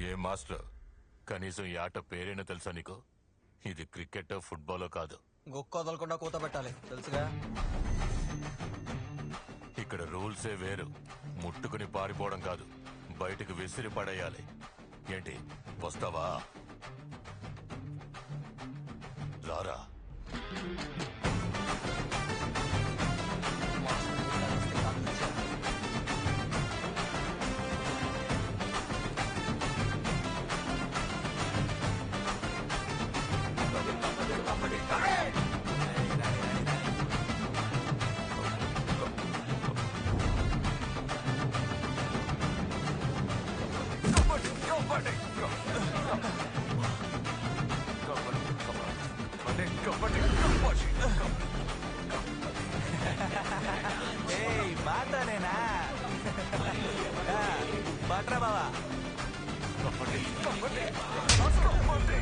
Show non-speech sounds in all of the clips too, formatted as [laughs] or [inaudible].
ఏ master? కనీసం ఈ ఆట పేరైనా తెలుసా నీకు? ఇది క్రికెట్ ఫుట్బాల్ కాదు. గొక్క వదలకుండా కూత పెట్టాలి. తెలుసుగా? ఇక్కడ రూల్సే వేరు. ముట్టుకుని పారిపోవడం కాదు. బయటకు విసిరి పడేయాలి. ఏంటి? వస్తావా? రారా? రాట్రా బావా పొమ్మండి పొమ్మండి పొమ్మండి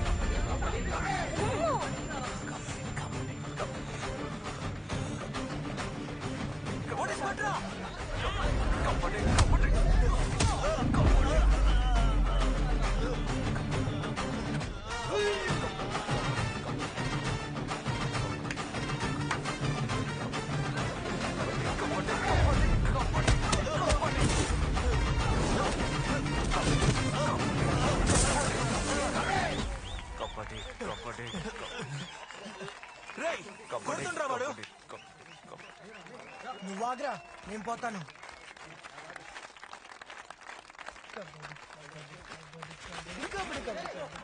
నేను పోతాను?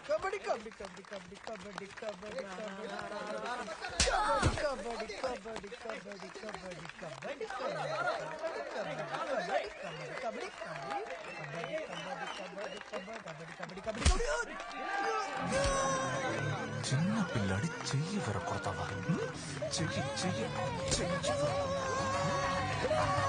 కబడ్డీ కబడ్డీ కబడ్డీ కబడ్డీ కబడ్డీ కబడ్డీ కబడ్డీ కబడ్డీ కబడ్డీ కబడ్డీ కబడ్డీ కబడ్డీ చిన్న పిల్లాడి చెయ్యి విరకొడతావా చెయ్యి చెయ్యి చెయ్యి Come on.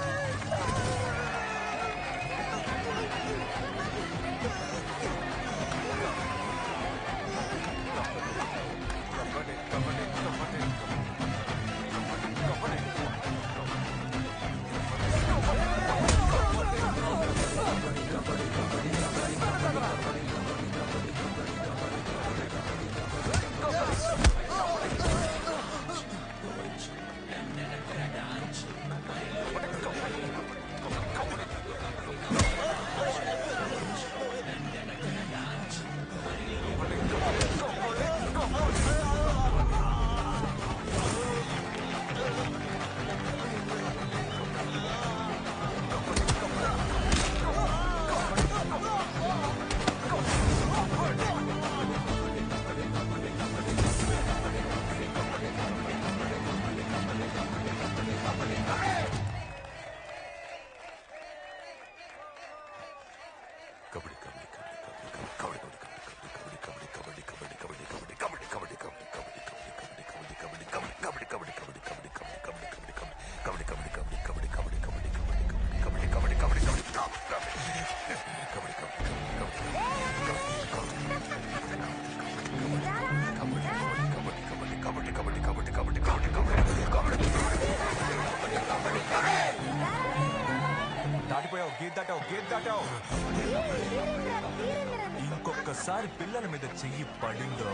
ఇంకొకసారి పిల్లల మీద చెయ్యి పడిందో.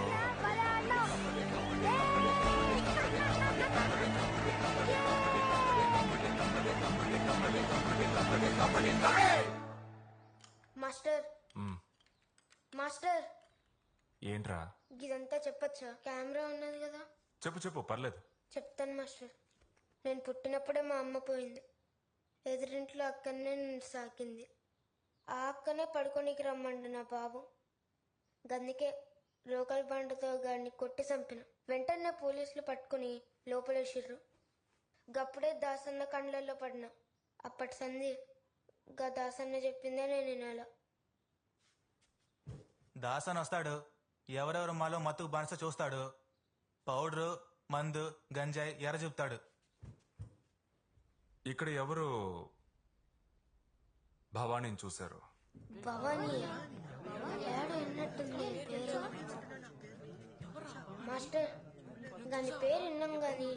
మాస్టర్. మాస్టర్. ఏంట్రా? ఇదంతా చెప్పొచ్చా? కెమెరా ఉన్నది కదా. చెప్పు చెప్పు పర్లేదు. చెప్తాను మాస్టర్. నేను పుట్టినప్పుడే మా అమ్మ పోయింది. ఎదురింట్లో అక్కనే నన్ను సాకింది. ఆ అక్కనే పడుకోనికి రమ్మండు నా బాబు. గందుకే లోకల్ బండతో గాడిని కొట్టి చంపిన. వెంటనే పోలీసులు పట్టుకుని లోపలేసిర్రు. గప్పుడే దాసన్న కండ్లల్లో పడిన. అప్పటి సంధి గా దాసన్న చెప్పిందే నేను వినాల. దాసన్ వస్తాడు. ఎవరెవరు మాలో మత్తుకు బానిస చూస్తాడు. పౌడరు మందు గంజాయి ఎర్ర చూపుతాడు. ఇక్కడ ఎవరు భవానీని చూశారు? మాస్టర్ దాని పేరు విన్నాం గాని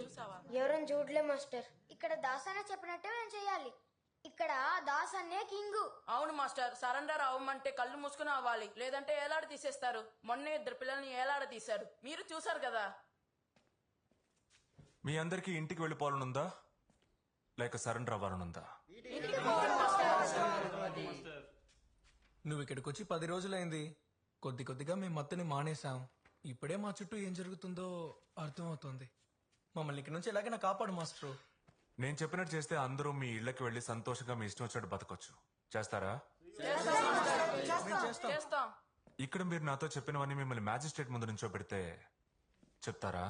ఎవరైనా చూడలే మాస్టర్. ఇక్కడ దాసాన చెప్పినట్టే మేము చేయాలి. ఇక్కడ దాస్ అన్నే కింగు. అవును మాస్టర్ సరెండర్ అవ్వమంటే కళ్ళు మూసుకుని అవ్వాలి. లేదంటే ఏలాడ తీసేస్తారు. మొన్నే ఇద్దరు పిల్లల్ని ఏలాడ తీశారు. మీరు చూసారు కదా? మీ అందరికీ ఇంటికి వెళ్ళిపోవాలనుందా లేక సరెండర్ అవ్వాలనుందా? నువ్వు ఇక్కడికి వచ్చి పది రోజులైంది. కొద్ది కొద్దిగా మేము మత్తుని మానేశాం. ఇప్పుడే మా చుట్టూ ఏం జరుగుతుందో అర్థమవుతోంది. మమ్మల్ని ఇక్కడ నుంచి ఎలాగైనా కాపాడు మాస్టరు. నేను చెప్పినట్టు చేస్తే అందరూ మీ ఇళ్ళకి వెళ్ళి సంతోషంగా మీ ఇష్టం వచ్చినట్టు బతకొచ్చు. చేస్తారా? చేస్తాం ఇక్కడ మీరు నాతో చెప్పినవన్నీ మిమ్మల్ని మ్యాజిస్ట్రేట్ ముందు నుంచో పెడితే చెప్తారా?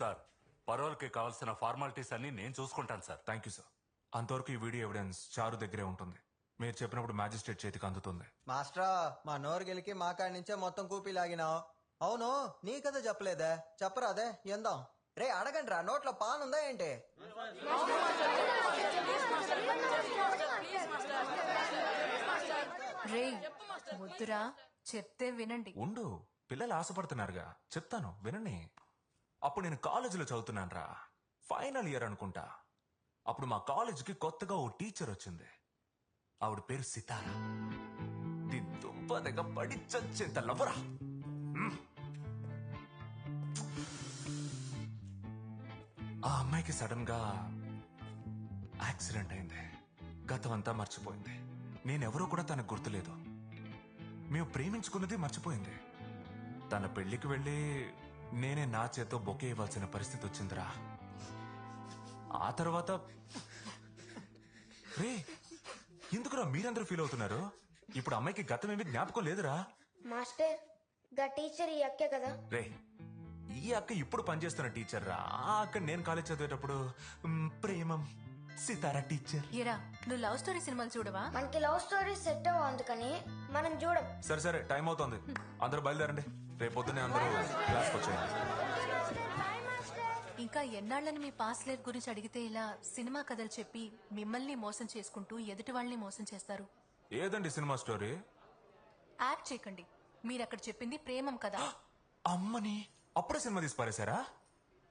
సార్ పరోల్కి కావాల్సిన ఫార్మాలిటీస్ అన్ని నేను చూసుకుంటాను సార్. Thank you sir. అంతవరకు ఈ వీడియో ఎవిడెన్స్ చారు దగ్గరే ఉంటుంది. మీరు చెప్పినప్పుడు మ్యాజిస్ట్రేట్ చేతికి అందుతుంది. మాస్టరా మా నోరు గెలికి మా కాడి నుంచే మొత్తం కూపీ లాగినావు. అవును నీ కథ చెప్పలేదే. చెప్పరాదే ఎందాం. రే అడగండి రా నోట్లో పాన్ ఉందా ఏంటి? రే వద్దురా చెప్తే వినండి. ఉండు పిల్లలు ఆశపడుతున్నారుగా. చెప్తాను వినండి. అప్పుడు నేను కాలేజీలో చదువుతున్నాను రా ఫైనల్ ఇయర్ అనుకుంటా. అప్పుడు మా కాలేజీకి కొత్తగా ఓ టీచర్ వచ్చింది. ఆవిడ పేరు సితారా. దీని పడి చచ్చేంత లవ్వరా. ఆ అమ్మాయికి సడన్గా యాక్సిడెంట్ అయింది. గతం అంతా మర్చిపోయింది. నేనెవరో కూడా తనకు గుర్తులేదు. మేము ప్రేమించుకున్నది మర్చిపోయింది. తన పెళ్ళికి వెళ్ళి నేనే నా చేతో బొకే ఇవ్వాల్సిన పరిస్థితి వచ్చిందిరా. ఆ తర్వాత రే ఎందుకురా మీరందరూ ఫీల్ అవుతున్నారు? ఇప్పుడు అమ్మాయికి గతం ఏమి జ్ఞాపకం లేదురా? మాస్టర్గా టీచర్ ఈ అక్కే కదా? రే ఈ అక్క ఇప్పుడు పనిచేస్తున్న టీచర్ రా. ఆ అక్క నేను కాలేజ్ చదివేటప్పుడు మ్, ప్రేమం సితారా టీచర్ ఏరా నువ్వు లవ్ స్టోరీ సినిమాలు చూడవా? మనకి లవ్ స్టోరీ సెట్ అవ్వ అందుకని మనం చూడం. సరే సరే టైం అవుతుంది. అందరూ బయలుదేరండి. రేపు పొద్దున్నే అందరూ క్లాస్కి వచ్చేయండి ఇంకా ఎన్నాళ్ళని మీ పాస్ట్ లైఫ్ గురించి అడిగితే ఇలా సినిమా కథలు చెప్పి మిమ్మల్ని మోసం చేసుకుంటూ ఎదుటి వాళ్ళని మోసం చేస్తారు? ఏదండి సినిమా స్టోరీ? యాక్ట్ చేయకండి. మీరు అక్కడ చెప్పింది ప్రేమం కదా. [gasps] అమ్మని అప్పుడే సినిమా తీసి పారేశారా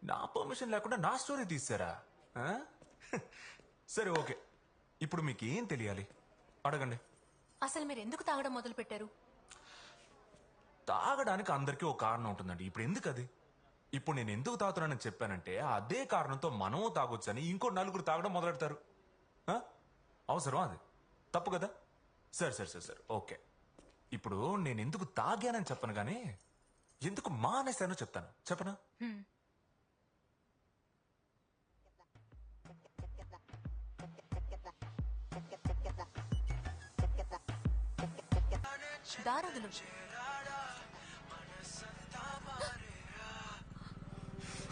నా పర్మిషన్ లేకుండా నా స్టోరీ తీసారా [laughs] సరే ఓకే. ఇప్పుడు మీకు ఏం తెలియాలి? అడగండి. అసలు మీరు ఎందుకు తాగడం మొదలు పెట్టారు తాగడానికి అందరికీ ఒక కారణం ఉంటుందండి. ఇప్పుడు ఎందుకు అది ఇప్పుడు నేను ఎందుకు తాగుతున్నానని చెప్పానంటే అదే కారణంతో మనము తాగొచ్చని ఇంకో నలుగురు తాగడం మొదలెడతారు. ఆ? అవసరం అది? తప్పు కదా? సరే సరే సరే సరే. ఓకే. ఇప్పుడు నేను ఎందుకు తాగానని చెప్పను కానీ ఎందుకు మానేశానో చెప్తాను. చెప్పనా? దారదులు.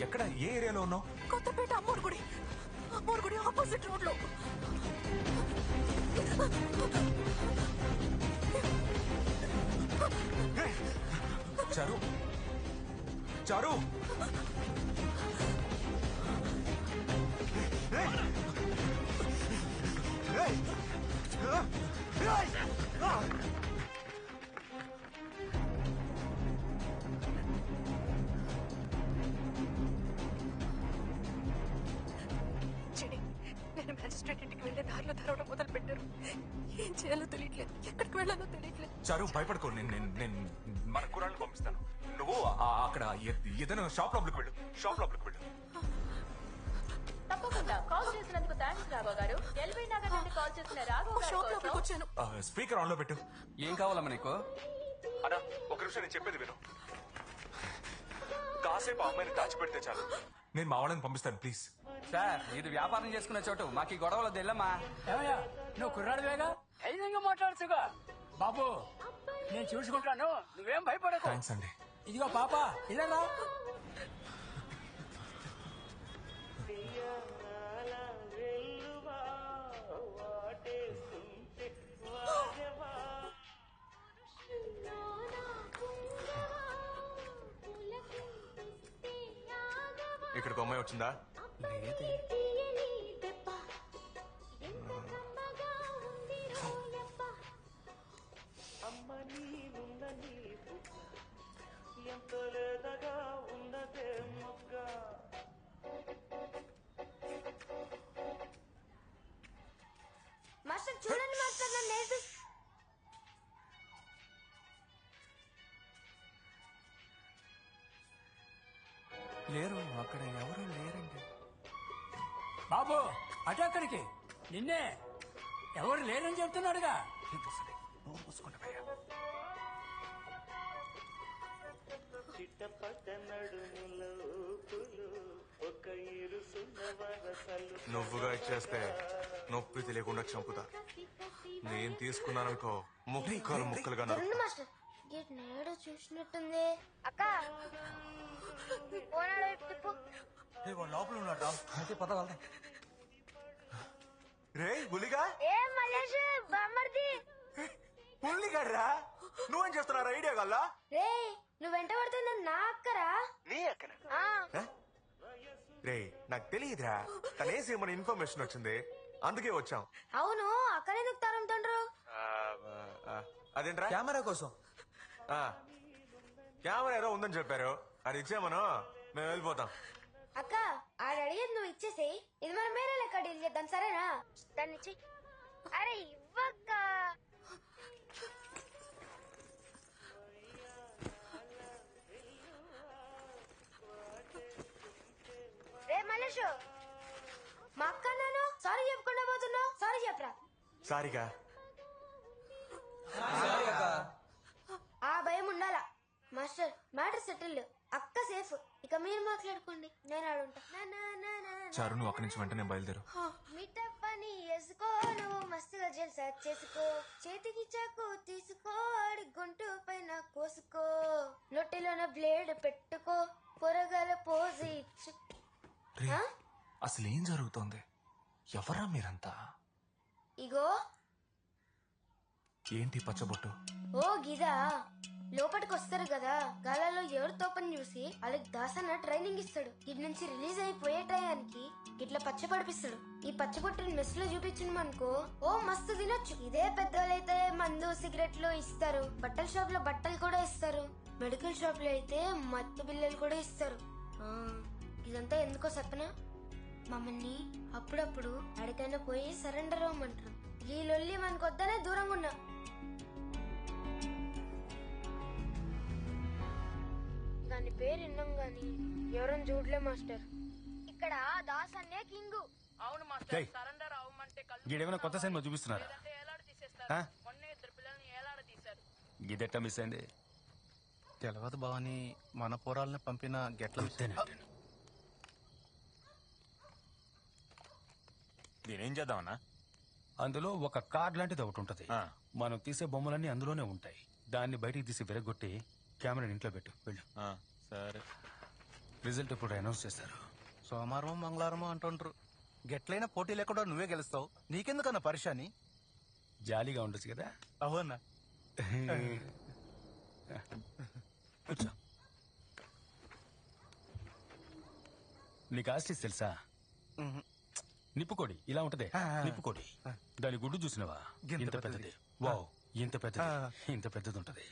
ఎక్కడ ఏ ఏరియాలో ఉన్నావు? కొత్తపేట అమ్మోరు గుడి. అమ్మోరు గుడి ఆపోజిట్ రోడ్లో. చారు. చారు. చెడి ఏం చేయాలో తెలియట్లేదు. ఎక్కడికి వెళ్ళాలో తెలియట్లేదు. చారు భయపడుకో. నేను నేను నేను మన కురాలను పంపిస్తాను. నువ్వు ఆ- అక్కడ ఏ- ఏదైనా షాప్ లోపలికి వెళ్ళు. షాప్ లోపలికి వెళ్ళు. తప్పకుండా. కాల్ చేసినందుకు థ్యాంక్స్ రాఘవ గారు. ఎల్బీ నగర్ నుండి కాల్ చేసిన రాఘవ గారి షాప్ కోసం లోపలికి వచ్చాను. ఆ, స్పీకర్ ఆన్లో పెట్టు. ఏం కావాలమ్మా నీకు? అన్నా ఒక నిమిషం నేను చెప్పేది విను. కాసేపు ఆ అమ్మాయిని దాచిపెడితే చాలు. నేను మా వాళ్ళని పంపిస్తాను ప్లీజ్. సార్ ఇది వ్యాపారం చేసుకునే చోటు. మాకు ఈ గొడవలు తెల్లమ్మా. ఏమయ్యా? నువ్వు కుర్రాడివేగా ధైర్యంగా మాట్లాడుతుగా బాబు నేను చూసుకుంటాను. నువ్వేం భయపడకు. థ్యాంక్స్ అండి. ఇదిగో పాప ఇలా ఇక్కడికి అమ్మాయి వచ్చిందా? లేరు. అక్కడ ఎవరు లేరండి? బాబు అటు అక్కడికి నిన్నే. ఎవరు లేరని చెప్తున్నాడుగా. నువ్వుగా ఇచ్చేస్తే నొప్పి తెలియకుండా చంపుతా. నేను తీసుకున్నాననుకో ముక్కలు ముక్కలుగా నేడు చూసినట్టుంది. అక్క. లోపల ఉన్నాడు అయితే పద వెళ్దాం. రే గులిగా ఏ మలేష్ బామ్మర్ది? పుల్లిగడ్రా నువ్వేం చేస్తున్నారు ఐడియా గల్లా రే నువ్వు వెంట పడుతుంది నా అక్కరా? నీ అక్కన? రే నాకు తెలియదురా. తనేసి మన ఇన్ఫర్మేషన్ వచ్చింది? అందుకే వచ్చాం. అవును అక్కడెందుకు తరుముతుండ్రు అదేంట్రా? కెమెరా కోసం. ఆ, కెమెరా ఏదో ఉందని చెప్పారు. అది ఇచ్చామను మేము వెళ్ళిపోతాం. అక్క ఆడ అడిగేది నువ్వు ఇచ్చేసేయ్. ఇది మనం వేరే లెక్క డీల్ చేద్దాం సరేనా? దాన్ని ఇచ్చి అరే ఇవ్వక్క. రే మలేషు మా అక్క నేను సారీ చెప్పకుండా పోతున్నావు. సారీ చెప్పరా. సారిగా చారు నువ్వు అక్కడి నుంచి వెంటనే బయలుదేరు. మిఠా పని వేసుకో నువ్వు మస్తుగా జల్సా చేసుకో. చేతికి చాకు తీసుకో ఆడి గొంతు పైన కోసుకో. నొట్టిలోన బ్లేడ్ పెట్టుకో పొరగల పోజు ఇచ్చు. రే ఆ? అసలు ఏం జరుగుతోంది? ఎవరా మీరంతా? ఇగో. ఏంటి పచ్చబొట్టు? ఓ గిదా. లోపలికి వస్తారు కదా. గాలలో ఎవరు తోపని చూసి వాళ్ళకి దాసన్న ట్రైనింగ్ ఇస్తాడు. ఇటు నుంచి రిలీజ్ అయిపోయే టయానికి ఇట్లా పచ్చ పడిపిస్తాడు. ఈ పచ్చబొట్టుని మెస్లో చూపించిన అనుకో ఓ మస్తు తినొచ్చు. ఇదే పెద్దోళ్ళైతే మందు సిగరెట్లు ఇస్తారు. బట్టల షాప్లో బట్టలు కూడా ఇస్తారు. మెడికల్ షాప్లో అయితే మత్తు బిల్లలు కూడా ఇస్తారు. ఇదంతా ఎందుకో చెప్పనా మమ్మల్ని అప్పుడప్పుడు ఎక్కడికైనా పోయి సరెండర్ అవ్వమంటారు. ఈ లొల్లి మనకొద్దనే దూరంగా ఉన్నా దాని పేరు విన్నాం గాని ఎవరైనా చూడలే మాస్టర్. ఇక్కడ దాస్ అన్నే కింగ్. అవును మాస్టర్. సరెండర్ అవ్వమంటే కళ్ళు గీడేమైనా కొత్త సినిమా చూపిస్తున్నారా? లేదంటే ఏలాడ తీసేస్తారు? ఆ? మొన్నే ఇద్దరు పిల్లల్ని ఏలాడ తీశారు? గిదెట్ట మిస్ అయింది. తెలవదు బావని మన పోరాలని పంపిన గెట్ల నేనేం చేద్దామన్నా? అందులో ఒక కార్డ్ లాంటిది ఒకటి ఉంటది. మనం తీసే బొమ్మలన్నీ అందులోనే ఉంటాయి. దాన్ని బయటికి తీసి విరగొట్టి కెమెరా ఇంట్లో పెట్టు. వెళ్ళు. సరే. రిజల్ట్ ఇప్పుడు అనౌన్స్ చేస్తారు. సోమవారం మంగళవారం అంటుండ్రు. గెట్లైనా పోటీ లేకుండా నువ్వే గెలుస్తావు. నీకెందుకన్నా పరిశాని? జాలీగా ఉండొచ్చు కదా? అవునా? కూర్చో. నీకు ఆస్టిస్ తెలుసా? నిప్పుకోడి ఇలా ఉంటదే. నిప్పుకోడి. దాని గుడ్డు చూసినవా? ఇంత పెద్దది. వావ్ ఇంత పెద్దది. ఇంత పెద్దది ఉంటది.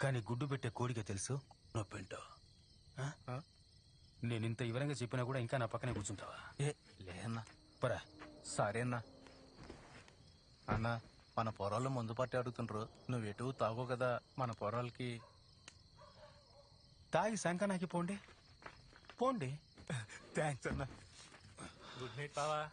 కానీ గుడ్డు పెట్టే కోడికే తెలుసు? నొప్పింటో? నేను ఇంత వివరంగా చెప్పినా కూడా ఇంకా నా పక్కనే కూర్చుంటావా? ఏ లేదన్నా పరా. సరేనా అన్న. మన పొరాలు ముందు పట్టి అడుగుతుండ్రు నువ్వు ఎటు తాగో కదా మన పొరాలకి తాగి శంకనాకి పోండి. పోండి. [laughs] థ్యాంక్స్ అన్న. గుడ్ నైట్ బావా.